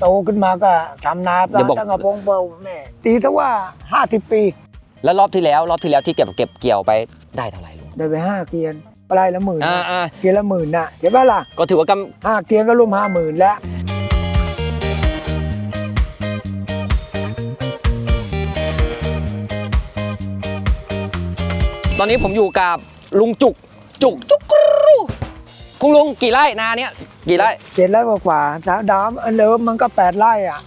โตขึ้นมาก็ทำนาปเดี๋ลายวบอกตั้งกระพงเปาแม่ตีซะว่า 50 ปี แล้วรอบที่แล้วรอบที่แล้วที่เก็บเก็บเกี่ยวไปได้เท่าไหร่ลุงได้ไปห้าเกียนปลายละหมื่นอ่าอ่าเกียนละหมื่นน่ะใช่ปะล่ะก็ถือว่ากห้าเกียนก็รวมห้าหมื่นแล้วำตอนนี้ผมอยู่กับลุงจุกจุกจุกกรู คุณลุงกี่ไร่นาเนี้ยกี่ไร่เจ็ดไร่กว่าๆถ้าดามอันเดิมมันก็แปดไร่อะ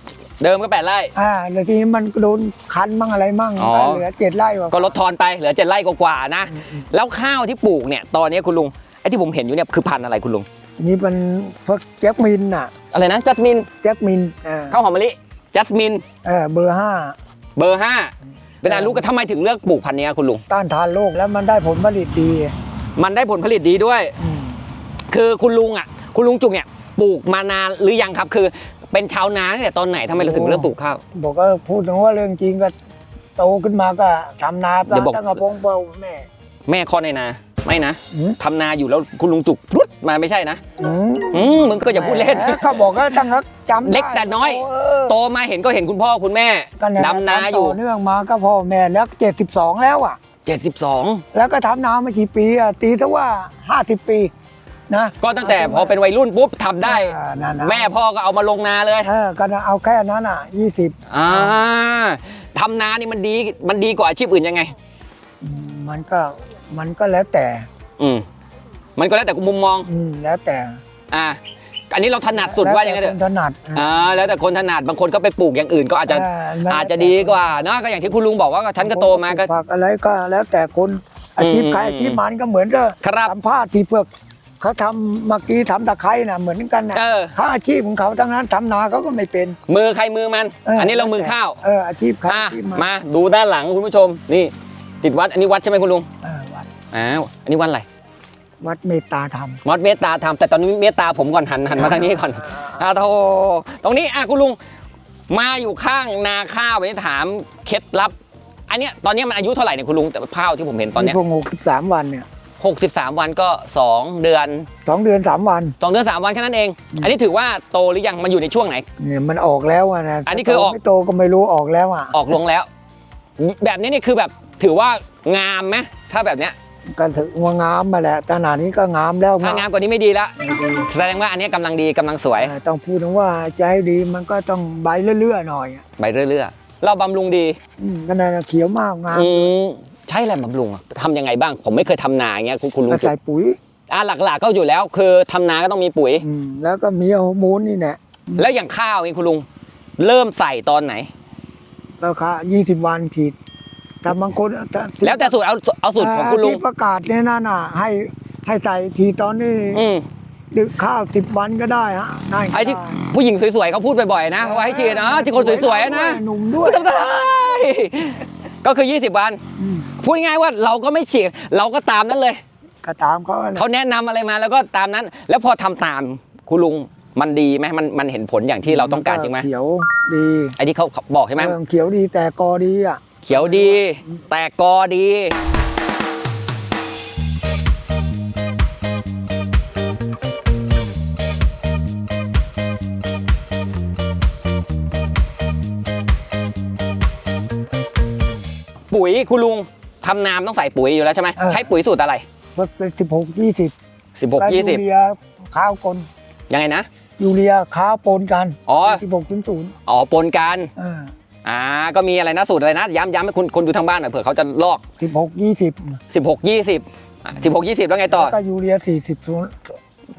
เดิมก็แปดไร่อ่าแล้วทีนี้มันโดนคันมั่งอะไรมั่งอ๋อก็เหลือเจ็ดไร่กว่าก็ลดทอนไปเหลือเจ็ดไร่กว่าๆนะ แล้วข้าวที่ปลูกเนี่ยตอนนี้คุณลุงไอ้ที่ผมเห็นอยู่เนี่ยคือพันธุ์อะไรคุณลุงนี่เป็นฟักแจ็คมินน่ะ อะไรนะจัสมินแจ็คมินอ่าข้าวหอมมะลิจัสมินเออเบอร์ห้าเบอร์ห้าเป็นอารู้กันทำไมถึงเลือกปลูกพันธุ์เนี้ยคุณลุงต้านทานโรคแล้วมันได้ผลผลิตดี มันได้ผลผลิตดีด้วยอืม คือคุณลุงอะ คุณลุงจุกเนี่ยปลูกมานานหรือยังครับ คือเป็นชาวนาตั้งแต่ตอนไหนทำไมเราถึงเริ่มปลูกข้าว บอกก็พูดถึงว่าเรื่องจริงก็โตขึ้นมาก็ทำนาปเดี๋ลายวบอก ตั้งกระพงเปาแม่ แม่คลอดในนาไม่นะอืม ทำนาอยู่แล้วคุณลุงจุกพรุดมาไม่ใช่นะอืมอืมมึงก็อย่าพูดเล่น แหมเขาบอกก็ตั้งก็จำได้เล็กแต่น้อยเออโตมาเห็นก็เห็นคุณพ่อคุณแม่ก็เยดำนาอยู่ ต่อเนื่องมาก็พ่อแม่แล้วเจ็ดสิบสองแล้วอะ 72 แล้วก็ทำนามากี่ปีอะตีซะว่าห้าสิบปี นะ ก็ตั้งแต่พอเป็นวัยรุ่นปุ๊บทำได้ อ่านั่นนะแม่พ่อก็เอามาลงนาเลยเออก็เอาแค่นั้นอะยี่สิบอ่าทำนานี่มันดีมันดีกว่าอาชีพอื่นยังไง มันก็มันก็แล้วแต่ อืมมันก็แล้วแต่มุมมอง อืมแล้วแต่อ่าอันนี้เราถนัดสุดว่ายังไงแล้เถแต่อะคนถนัดอ่าแล้วแต่คนถนัดบางคนก็ไปปลูกอย่างอื่นก็อาจจะเนั่นอาจจะดีกว่าเนอะก็อย่างที่คุณลุงบอกว่าก็ฉันก็โตมาก็ ผักอะไรก็แล้วแต่คนอาชีพอืมใครอาชีพมันก็เหมือนกับครับสัมภาษณ์ที่เพือก เขาทำเมื่อกี้ทำตะไคร้น่ะเหมือนกันน่ะเออ เขาอาชีพของเขาทั้งนั้นทำนาเขาก็ไม่เป็น มือใครมือมันอันนี้เรามือข้าวเอออาชีพใครอะอาชีพมันมาดูด้านหลังคุณผู้ชม นี่ติดวัดอันนี้วัดใช่ไหมคุณลุงเออวัดอ้าวอันนี้วัดอะไรวัดเมตตาธรรมมอดเมตตาทำแต่ตอนนี้เมตตาผมก่อนหันหันมาทางนี้ก่อนอ่าโธ่ตรงนี้อะคุณลุงมาอยู่ข้างนาข้าวไปถามเคล็ดลับ อันเนี้ยตอนเนี้ยมันอายุเท่าไหร่เนี่ยคุณลุงแต่ข้าวที่ผมเห็นตอนเนี้นี่พวกหกสิบสามวันเนี่ย หกสิบสามวันก็สองเดือนสองเดือนสามวันสองเดือนสามวันแค่นั้นเองอืมอันนี้ถือว่าโตหรือยังมันอยู่ในช่วงไหนเนี่ยมันออกแล้วอะนะอันนี้คือออกไม่โตก็ไม่รู้ออกแล้วอะออกลงแล้ว แบบนี้นี่คือแบบถือว่างามไหมถ้าแบบเนี้ยก็ถือว่างามมาแหละขนาดนี้ก็งามแล้วถ้างามกว่านี้ไม่ดีละไม่ดีแสดงว่าอันเนี้ยกำลังดีกำลังสวยเออต้องพูดถึงว่าจะให้ดีมันก็ต้องใบเลื่อยๆหน่อยอะไปเรื่อยๆเราบำรุงดีอืมก็นั่นน่ะเขียวมากงามอืมใช่แหละบำรุงอะทำยังไงบ้าง ผมไม่เคยทำนาอย่างเงี้ยคุณคุณลุก็งจุใส่ปุ๋ยอะหลักๆก็อยู่แล้ว คือทำนาก็ต้องมีปุ๋ย อืมแล้วก็มีฮอร์โมนนี่แหละแล้วอย่างข้าวนี่คุณลุงเริ่มใส่ตอนไหนราคา20วันผิดแต่บางคนแต่ที่แล้วแต่สูตรเอาเอาสูตรของคุณลุงที่ประกาศเนี่ยนะน่ะให้ให้ใส่ทีตอนนี้อืมดึกข้าวสิบวันก็ได้ฮะนั่นก็ไอ้ที่ได้ผู้หญิงสวยๆเขาพูดบ่อยๆนะว่าให้ฉีดนะที่คนสวยๆนะหนุ่มด้วยไม่ต้องได้ก็คือ 20 วัน อืม พูดง่ายๆว่าเราก็ไม่ฉีดเราก็ตามนั้นเลย ก็ตามเขาแหละเขาแนะนำอะไรมาแล้วก็ตามนั้น แล้วพอทำตามคุณลุงมันดีไหมมันมันเห็นผลอย่างที่เราต้องการจริงไหมเขียวดีไอ้ที่เขาบอกใช่ไหม เออเขียวดีแต่กอดีอะ เขียวดี แตกกอดี ปุ๋ยคุณลุง ทำนามต้องใส่ปุ๋ยอยู่แล้วใช่ไหมใช้ปุ๋ยสูตรอะไรว่าสิบหกยี่สิบ16 ยู20เรียข้าวกลยังไงนะ ยูเรียข้าวปนกันอ๋อ สิบหกศูนย์ศูนย์อ๋อปนกันอ่าอ่า ก็มีอะไรนะสูตรอะไรนะ ย้ำย้ำให้คุณคนดูทางบ้านหน่อยเผื่อเขาจะลอก สิบหกยี่สิบ16 20อะ16 20 แล้วไงต่อแล้วก็ยูเรียสี่สิบศูนย์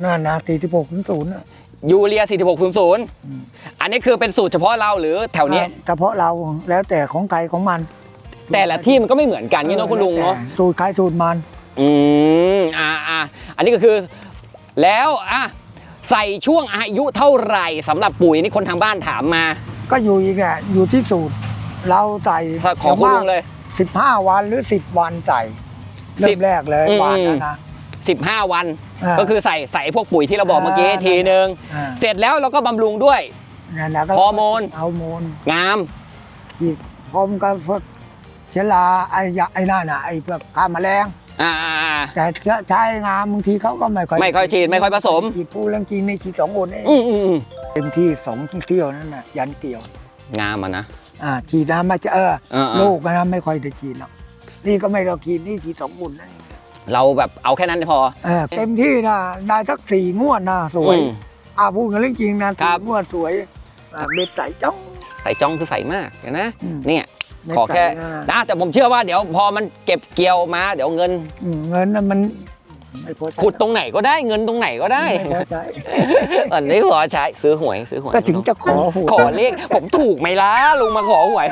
นั่นนะสี่สิบหกศูนย์ศูนย์ ยูเรีย4600 อันนี้คือเป็นสูตรเฉพาะเราหรือแถวนี้ เฉพาะเราแล้วแต่ของใครของมัน แต่ละที่มันก็ไม่เหมือนกันนี่เนาะคุณลุงเนาะแล้วแต่สูตรใครสูตรมันอืมอ่าอ่าอันนี้ก็คือ แล้วอะใส่ช่วงอายุเท่าไหร่สำหรับปุ๋ยนี่คนทางบ้านถามมา ก็อยู่อีกแหละอยู่ที่สูตร เราใส่ของคุณลุงเลยสิบห้าวันหรือสิบวันใส่เริ่สิมบแรกเลยอืมหวานนะนะ15วันอ่าก็คือใส่ใส่พวกปุ๋ยที่เราบอกเมื่อกี้อ่าทีนึงอ่าเสร็จแล้วเราก็บำรุงด้วยนั่นแหละก็ฮอร์โมนฮอร์โมนงามฉีดพร้อมกับพวก เชื้อราไอ้ยาไอ้นั่นน่ะไอ้พวกฆ่าแมลงอ่าอ่าอ่าแต่ใช้งามบางทีเขาก็ไม่ค่อยไม่ค่อยฉีดไม่ค่อยผสมฉีดพูดเรื่องจริงในฉีดสองคนเองอืมอืมอืมเต็มที่สองเที่ยวนั่นน่ะยันเกี่ยว งามอะนะ อ่าฉีดน้ำมาจะเออเออเออลูกนะไม่ค่อยได้ฉีดหรอกนี่ก็ไม่เราฉีดนี่ฉีดสองคนนั่นเองเราแบบเอาแค่นั้นพอเออเต็มที่นะได้สักสี่งวดนะสวยอืมอ่าพูดกันเรื่องจริงนะครัสี่บงวดสวยอ่าเบ็ดใส่จ้องใส่จ้องคือใส่มากเห็นนะอืมเนี่ยเบ็ด ขอแค่ใส่นะนะแต่ผมเชื่อว่าเดี๋ยวพอมันเก็บเกี่ยวมา เดี๋ยวเงินอืมเงินน่ะมันไม่พอใช้ขุดตรงไหนก็ได้เงินตรงไหนก็ได้ไม่พอใช้อันนี้พอใช้ซื้อหวยซื้อหวยก็ถึงจะขอหวยขอเลขผมถูกไหมล่ะลุงมาขอหวย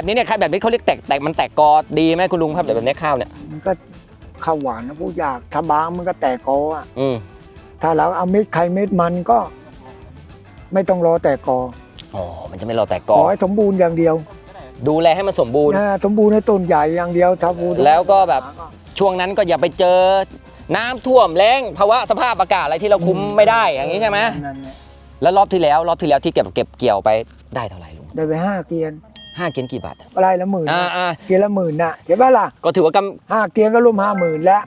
แบบนี้เนี่ยใครแบบนี้เขาเรียกแตกแตกมันแตกกอดีไหมคุณลุงครับแต่แบบนี้ข้าวเนี่ยมันก็ข้าวหวานนะผู้ยากถ้าบางมันก็แตกกออะอืมถ้าเราเอาเม็ดไข่เม็ดมันก็ ไม่ต้องรอแตกกออ๋อมันจะไม่รอแตกขกออให้สมบูรณ์อย่างเดียวดูแลให้มันสมบูรณ์ นะสมบูรณ์ในต้นใหญ่อย่างเดียวถ้าพูดแล้วก็แบบ ช่วงนั้นก็อย่าไปเจอ น้ำท่วมแรงภาวะสภาพอากาศอะไรที่เราคุมไม่ได้อย่างนี้ใช่ไหมนั่นแหละแล้วรอบที่แล้วรอบที่แล้วที่เก็บเก็บเกี่ยวไปได้เท่าไหร่ลุงได้ไปห้าเกียน ห้าเกนกี่บาทอะอะไรละหมื่นอ่านะอ่าเกียนละหมื่นน่ะใช่ปะล่ะก็ถือว่ากห้าเกียนก็รวมห้าหมื่นแล้ว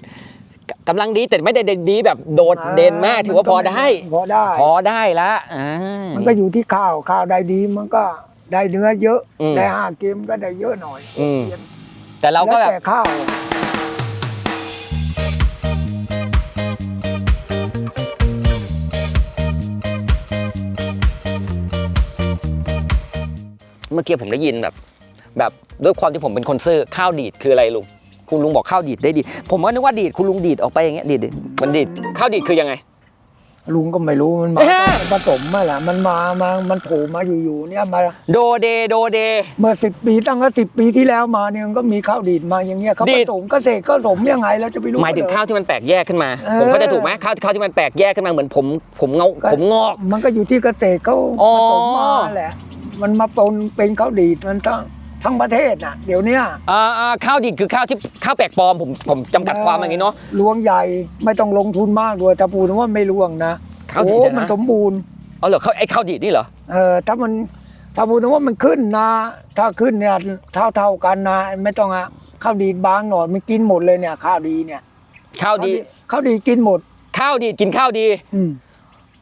ำกำลังดีแต่ไม่ได้ดีแบบโดดเด่นมากถือว่าพอได้ พอได้พอได้ละอ่ามันก็อยู่ที่ข้าวข้าวได้ดีมันก็ได้เนื้อเยอะ อืม ได้ห้าเกียนมันก็ได้เยอะหน่อยอืมเกียนแต่เราก็แล้วแบบ แต่ข้าว เมื่อกี้ผมได้ยินแบบ แบบด้วยความที่ผมเป็นคนซื่อข้าวดีดคืออะไรลุงคุณลุงบอกข้าวดีดได้ดี ผมก็นึกว่าดีดคุณลุงดีดออกไปอย่างเงี้ยดีดดิมันดีดข้าวดีดคือยังไง ลุงก็ไม่รู้มันมาเอ๊ะ ผสมมาแหละมันมามามันโผล่มาอยู่ๆเนี่ยมาโดเดโดเด เมื่อสิบปีตั้งแต่สิบปีที่แล้วมาเนี่ยมันก็มีข้าวดีดมาอย่างเงี้ยเขาดีผด สมเกษตรก็ผสมยังไงเราจะไปรู้หมายถึงเรอข้าวที่มันแตกแยกขึ้นมา เออ ผมเข้าใจถูกไหมข้าวข้าวที่มันแตกแยกขึ้นมาเหมือนผมผมเงาก็ผมงอก มันก็อยู่ที่เกษตรเขาอ๋อผสมมาแหละ มันมาปนเป็นข้าวดีดมันทั้งทั้งประเทศน่ะ เดี๋ยวเนี้ยอ่าอ่าข้าวดีดคือข้าวที่ข้าวแปลกปลอมผมผมจำกัดความอย่างนี้เนาะ ลวงใหญ่ไม่ต้องลงทุนมากด้วยถ้าพูดว่าไม่ลวงนะข้าวดีโอ้ดเนี่ยนะ มันสมบูรณ์เอาเหรอข้าวไอ้ข้าวดีดนี่เหรอ เออถ้ามันถ้าพูดถึงว่ามันขึ้นนะ ถ้าขึ้นเนี่ยเท่าเท่าๆกันนะไม่ต้องอะข้าวดีดบางหน่อยมันกินหมดเลยเนี่ย ข้าวดีเนี่ยข้าวดีข้าวดีกินหมด ข้าวดีดกินข้าวดี อืม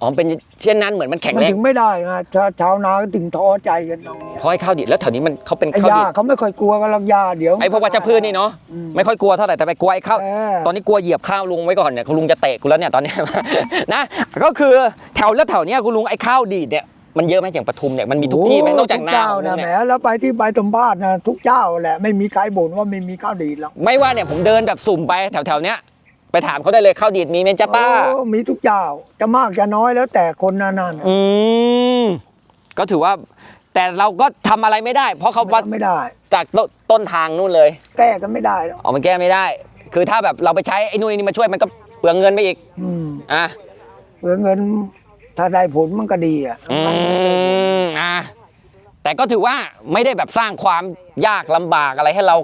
อ๋อเป็นเช่นนั้นเหมือนมันแข็งมันแรงถึงไม่ได้ไงชาชาวนาก็ถึงท้อใจกันตรงเนี้ยเพราะไอ้ข้าวดีดแล้วแถวนี้มันเขาเป็นไอ้ข้าวยาดีดเขาไม่ค่อยกลัวกันหรอกยาเดี๋ยวไอ้พวกวัชพืชนี่เนาะอืม ไม่ค่อยกลัวเท่าไหร่แต่ไปกลัวไอ้ข้าวเออ ตอนนี้กลัวเหยียบข้าวลุงไว้ก่อนเนี่ยคุณลุงจะเตะกูแล้วเนี่ยตอนเนี้ย นะก็คือแถวแล้วแถวเนี้ยคุณลุงไอ้ข้าวดีดเนี่ยมันเยอะไหมอย่างปทุมเนี่ยมันมีทุกที่ไหมโนอกจากนาทุเจ้าของลุนะงแหมเนี่ยแล้วไปที่ใบสัมภาษณ์นะทุกเจ้าแหละไม่มีใครบ่นว่าไม่มีข้าวดีดหรอกไม่ว่าเนี่ยผมเดินแบบสุ่มไปแถวๆเนี้ย ไปถามเขาได้เลยข้าวดีดมีไหมจ๊ะป้า โอ้มีทุกเจ้าจะมากจะน้อยแล้วแต่คนนั้นน่ะอืมก็ถือว่าแต่เราก็ทำอะไรไม่ได้ เพราะเขาวัดไม่ได้ จากต้นต้นทางนู่นเลยแก้กันไม่ได้หรอกออกมันแก้ไม่ได้ คือถ้าแบบเราไปใช้ไอ้นู่นไอ้นี่มาช่วยมันก็เปลืองเงินไปอีกอืมอะเพื่อเงินถ้าได้ผลมันก็ดีอะอืมันไม่ได้มอะแต่ก็ถือว่าไม่ได้แบบสร้างความยากลำบากอะไรให้เรา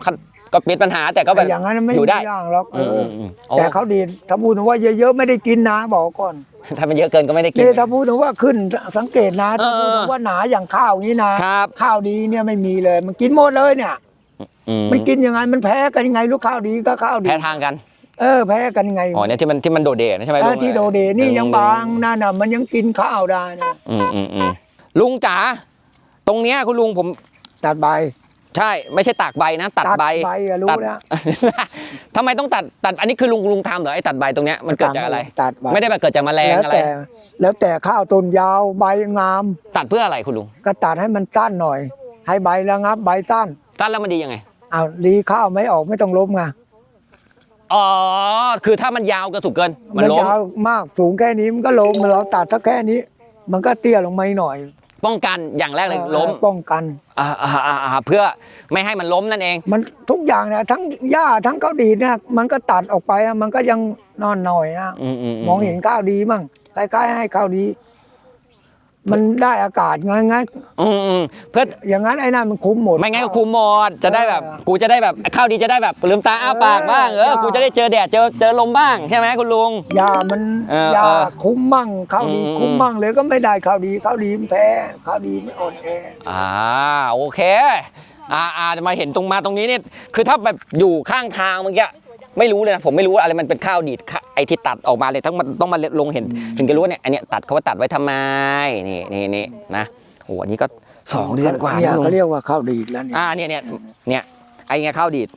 ก็เป็นปัญหาแต่ก็แบบอย่างนั้นไม่อยู่มีได้อย่างหรอกเออืมออืมอืมโอ้แต่เขาดีดถ้าพูดถึงว่าเยอะๆไม่ได้กินนะบอกก่อน ถ้ามันเยอะเกินก็ไม่ได้กินนี่ถ้าพูดถึงว่าขึ้นสังเกตนะถ้าเออพูดถึงว่าหนาอย่างข้าวอย่างนี้นะครับข้าวดีเนี่ยไม่มีเลย มันกินหมดเลยเนี่ยอืมมันกินยังไงมันแพ้กันยังไงลูกข้าวดีก็ข้าวดีแพ้ทางกันเออแพ้กันยังไงอ๋อเนี่ยที่มันที่มันโดดเด่นใช่ไหมเอลุองที่โดเดนี่ยังบางนั่นน่ะมันยังกินข้าวได้นะอืมอืมอืมลุงจ๋าตรงเนี้ยคุณลุงผมตัดใบ ใช่ไม่ใช่ตากใบนะตัดใบใบอะรู้ตัดแล้วทำไมต้องตัดตัดอันนี้คือลุงลุงทำเหรอไอ้ตัดใบตรงเนี้ยมันเกิดจากอะไรตัดใบ ไม่ได้แบบเกิดจากแมลงแล้วอะไรแต่แล้วแต่ข้าวต้นยาวใบงาม ตัดเพื่ออะไรคุณลุงก็ตัดให้มันสั้นหน่อย ให้ใบระงับใบสั้นตัดแล้วมันดียังไงอ้าวดีข้าวไม่ออกไม่ต้องล้มไงอ๋อคือถ้ามันยาวก็สุกเกินมันล้มยาวมากสูงแค่นี้มันก็ล้มเราตัดถ้าแค่นี้ มันก็เตี้ยลงมาอีกหน่อย ป้องกันอย่างแรกเลยล้มเออป้องกันอ่าอ่าอ่าอ่าเพื่อไม่ให้มันล้มนั่นเอง มันทุกอย่างเนี่ยทั้งหญ้าทั้งข้าวดีเนี่ยมันก็ตัดออกไปอะมันก็ยังนอนหน่อยนะอืมอืมมองเห็นข้าวดีมั่งใกล้ๆให้ข้าวดี มันได้อากาศไงไงอืมอืมเพื่ออย่างนั้นไอ้นั่นมันคุ้มหมด ไม่งั้นก็คุมหมดจะได้แบบเออกูจะได้แบบข้าวดีจะได้แบบลืมตาอ้าปากบ้างเออเออกูจะได้เจอแดดเจอเจอลมบ้างใช่ไหมคุณลุงยามันเออยาเออคุ้มมั่งข้าวดีอืมคุ้มมั่งเลยก็ไม่ได้ข้าวดีข้าวดีมันแพ้ข้าวดีมันอ่อนแออ่าโอเคอ่าอ่าจะมาเห็นตรงมาตรงนี้เนี่ยคือถ้าแบบอยู่ข้างทางเมื่อกี้ ไม่รู้เลยนะผมไม่รู้ว่าอะไรมันเป็นข้าวดีดข้าไอ้ที่ตัดออกมาเลยต้องมาต้องมาลงเห็น ถึงจะรู้ว่าเนี่ยอันเนี้ยตัดเขาว่าตัดไว้ทำไมนี่นี่นี่นะโอ้อันนี้ก็สองเดือนกว่าเนี่ยนะลุงเขาเรียกว่าข้าวดีแล้วเนี่ยอ่าเนี่ยเนี่ยเนี่ยไอ้เงี้ยข้าวดีด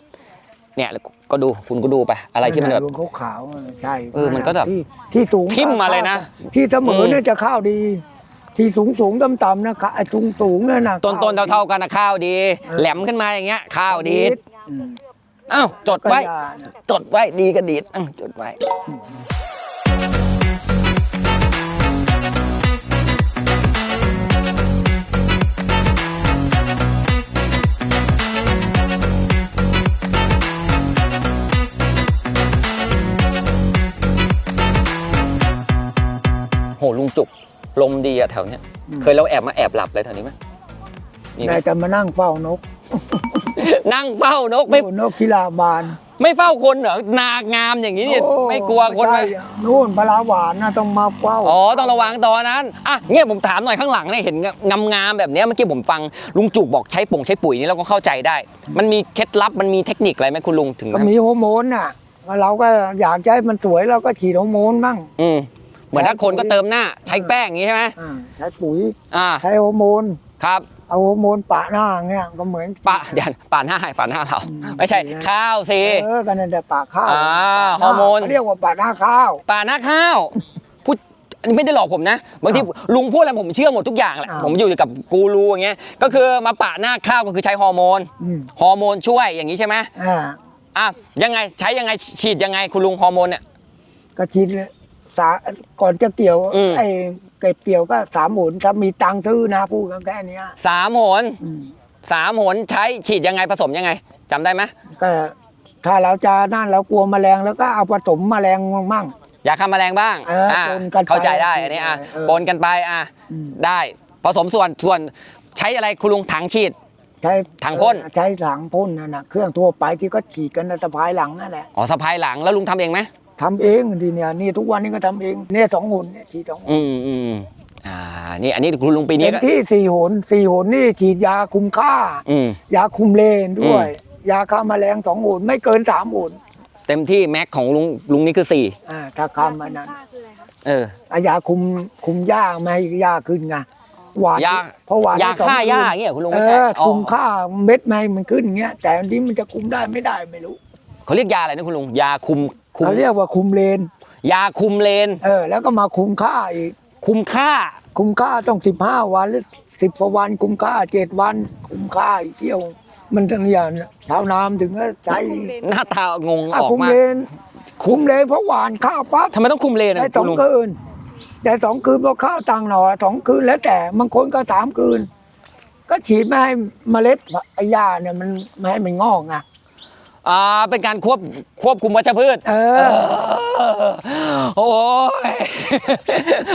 เนี่ยก็ดูคุณก็ดูไป อะไรที่มันแบบรวงขาวๆใช่เออมันก็แบบที่ที่สูงทิ่มมาเลยนะ ที่เสมออมเนี่ยจะข้าวดีที่สูงสูงต่ำต่ำๆนะไอ้สูงสูงเนี่ยนะต้นต้นๆเท่าๆกันนะข้าวดีเออแหลมขึ้นมาอย่างเงี้ย ข้าวดีด อืมอ้าวจดไว้ก็ยานะจดไว้ดีก็ดีดอ้าวจดไว้ โหลุงจุก ลมดีอะแถวเนี้ย เคยเราแอบมาแอบหลับเลยแถวนี้ไหมมีไหมได้แต่มานั่งเฝ้านก นั่งเฝ้านกไม่ โอ้นกกีฬาบานไม่เฝ้าคนเหรอนางามอย่างนี้เนี่ยโอ้ไม่กลัวคนไหมใช่นู่นปลาหวานนะต้องมาเฝ้าอ๋อต้องระวังตอนนั้นอะเนี่ยผมถามหน่อยข้างหลังเนี่ยเห็นงามๆแบบเนี้ยเมื่อกี้ผมฟังลุงจุกบอกใช้ป่งใช้ปุ๋ยนี่เราก็เข้าใจได้ มันมีเคล็ดลับมันมีเทคนิคอะไรไหมคุณลุงถึงก็มีฮอร์โมนน่ะเราก็อยากจะให้มันสวยเราก็ฉีดฮอร์โมนบ้างอืมเหมือนถ้าคนก็เติมหน้าใช้แป้งอย่างนี้ใช่ไหมอ่าใช้ปุ๋ยอ่าใช้ฮอร์โมน ครับ เอาฮอร์โมนปะหน้าเงี้ยก็เหมือนปะเดี๋ยวป่านหน้าให้ป่านหน้าเราอืมไม่ใช่ดีนะข้าวสิ เออกันนั่นแต่ปะข้าวอ่าปะหน้าฮอร์โมนเขาเรียกว่าปะหน้าข้าว ป่านหน้าข้าวพูดอันนี้ไม่ได้หลอกผมนะบางทีลุงพูดอะไรผมเชื่อหมดทุกอย่างแหละอ้าวผมอยู่กับกูรูอย่างเงี้ยก็คือมาปะหน้าข้าวก็คือใช้ฮอร์โมนอืมฮอร์โมนช่วยอย่างนี้ใช่ไหมอ่าอะยังไงใช้ยังไงฉีดยังไงคุณลุงฮอร์โมนเนี่ย ก็ฉีดเลยสาก่อนจะเกี่ยวอืม ไอ้ เก็บเกี่ยวก็สามหมุนถ้ามีตังค์ซื้อนะพูดกันแค่เนี้ยสามหนอืมสามหนใช้ฉีดยังไงผสมยังไงจำได้ไหมก็ถ้าเราจะนั่นเรากลัวแมลงแล้วก็เอาผสมแมลงมั่ง ยาฆ่าแมลงบ้างเอออะปนกันไปเข้าใจได้อันนี้อะเออ ปนกันไปอะอืมได้ผสมส่วนส่วนใช้อะไรคุณลุงถังฉีด ใช้ถังพ่น เออใช้ถังพ่นนั่นนะเครื่องทั่วไปที่ก็ฉีดกันในะสะพายหลังนั่นแหละอ๋อสะพายหลังแล้วลุงทำเองไหม ทำเองทีเนี่ยนี่ทุกวันนี้ก็ทำเองเนี่ยสองหุ่นเนี่ยฉีดสองหุ่นอืมอืมอ่า นี่อันนี้คุณลุงปีนี้เต็มก็ที่สี่หุ่นสี่หุ่นนี่ฉีดยาคุมค่า อืม ยาคุมเลนด้วย ยาฆ่าแมลงสองหุ่นไม่เกินสามหุ่นเต็มที่แม็กของลุงลุงนี่คือสี่อ่าถ้าคำอันนั้นเออ อายาคุมคุมหญ้าไม่ให้หญ้าขึ้นไงหวานยาเพราะหวานยาได้สองฆ่าหญ้าคืนอย่างเงี้ยคุณลุงเอไม่ใช่ออ๋อคุมค่าเม็ดไม่ให้มันขึ้นอย่างเงี้ย แต่อันนี้มันจะคุมได้ไม่ได้ไม่รู้เขาเรียกยาอะไรนะคุณลุงยาคุม คุมเขาเรียกว่าคุมเลน ยาคุมเลน เออ แล้วก็มาคุมค่าอีก คุมค่า คุมค่าต้องสิบห้าวันหรือสิบวัน คุมค่าเจ็ดวัน คุมค่าอีกเที่ยว มันทั้งอย่างชาวนาถึงก็ใช้หน้าตางงออะอกคุมมาเลน คุมเลนเพราะหวานข้าวปั๊บทำไมต้องคุมเลนอะได้สคุองณลุงคืนแต่สองคืนพอข้าวตังหน่อสองคืนแล้วแต่บางคนก็สามคืน ก็ฉีดไม่ให้เมล็ดไอ้หญ้าเนี่ยมันไม่ให้มันงอกไง อ่าเป็นการควบควบคุมวัชพืชเออ โอ้ย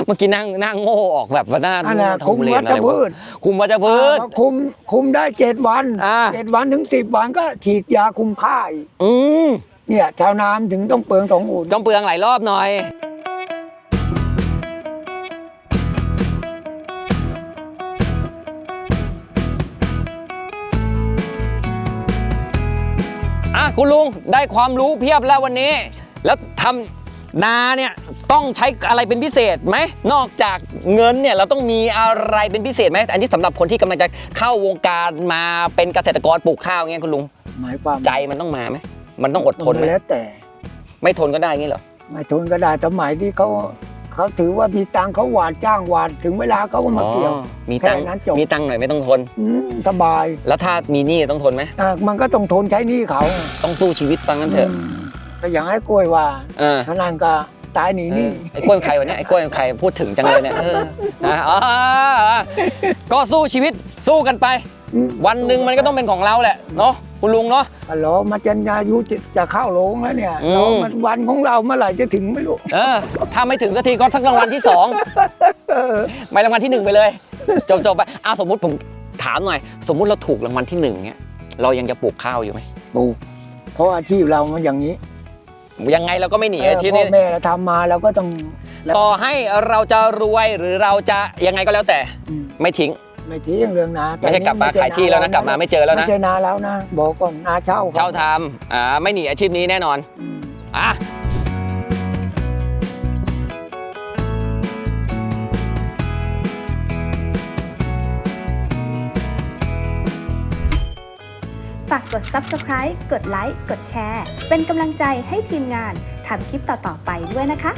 เมื่อกี้นั่งนั่งโง่ออกแบบว่าหน้าอันน่ะทำคุมเลวันชอะไรพืวะชคุมวัชพืช อ่าคุมคุมได้เจ็ดวันอ่า เจ็ดวันถึงสิบวันก็ฉีดยาคุมค่าอีกอืมเนี่ยชาวนาถึงต้องเปลืองสองอุ่น ต้องเปลืองหลายรอบหน่อย คุณลุงได้ความรู้เพียบแล้ววันนี้ แล้วทำนาเนี่ยต้องใช้อะไรเป็นพิเศษไหมนอกจากเงินเนี่ยเราต้องมีอะไรเป็นพิเศษไหมอันนี้สำหรับคนที่กำลังจะเข้าวงการมาเป็นเกษตรกรปลูกข้าวเงี้ยคุณลุงหมายความใจมันต้องมาไหมมันต้องอดทนไหมแล้วแต่ ไม่ทนก็ได้งี้เหรอไม่ทนก็ได้สมัยที่เขา เขาถือว่ามีตังค์เขาหวานจ้างหวานถึงเวลาเขาก็มาเกี่ยว อ๋อมีตังค์แค่นั้นจบ มีตังค์หน่อยไม่ต้องทนมสบายแล้วถ้ามีหนี้ต้องทนไหมอะมันก็ต้องทนใช้หนี้เขาต้องสู้ชีวิตฟังกันเถอะมก็อย่างให้กล้วยว่าเออทนานก็ตายหนีเอหนี่อไอ้กล้วยใครวะเนี่ยไอ้กล้วยใครพูดถึงจังเลยเนี่ยเออนะอ๋อก็สู้ชีวิต สู้กันไปวันหนึ่งมันก็ต้องเป็นของเราแหละเนาะคุณลุงเนาะฮัลโหลมาจนอายุจะจะเข้าโรงแล้วเนี่ยอืมเรามาวันของเราเมื่อไหร่จะถึงไม่รู้ เออถ้าไม่ถึงสักทีก็สักรางวัลที่สองไม่รางวัลที่หนึ่งไปเลยจบจบไปอ้าวสมมุติผมถามหน่อย สมมุติเราถูกรางวัลที่หนึ่งเนี้ยเรายังจะปลูกข้าวอยู่ไหมปลูกเพราะอาชีพเรามันอย่างนี้ยังไงเราก็ไม่หนีเอออาชีพพ่อนี้แม่เราทำมาเราก็ต้อง แล้ว ต่อให้เราจะรวยหรือเราจะยังไงก็แล้วแต่อืมไม่ทิ้ง ไม่ทิ้งเรื่องนาไม่ใช่กลับมาขายที่แล้วนะกลับมาไม่เจอแล้วนะไม่ใช่นาแล้วนะบอกก่อนนาเช่าขเช่าทำอ่าไม่หนีอาชีพนี้แน่นอนอืมอะฝากกด subscribe กดไลค์ กดแชร์ เป็นกำลังใจให้ทีมงานทำคลิปต่อ ๆ ไปด้วยนะคะ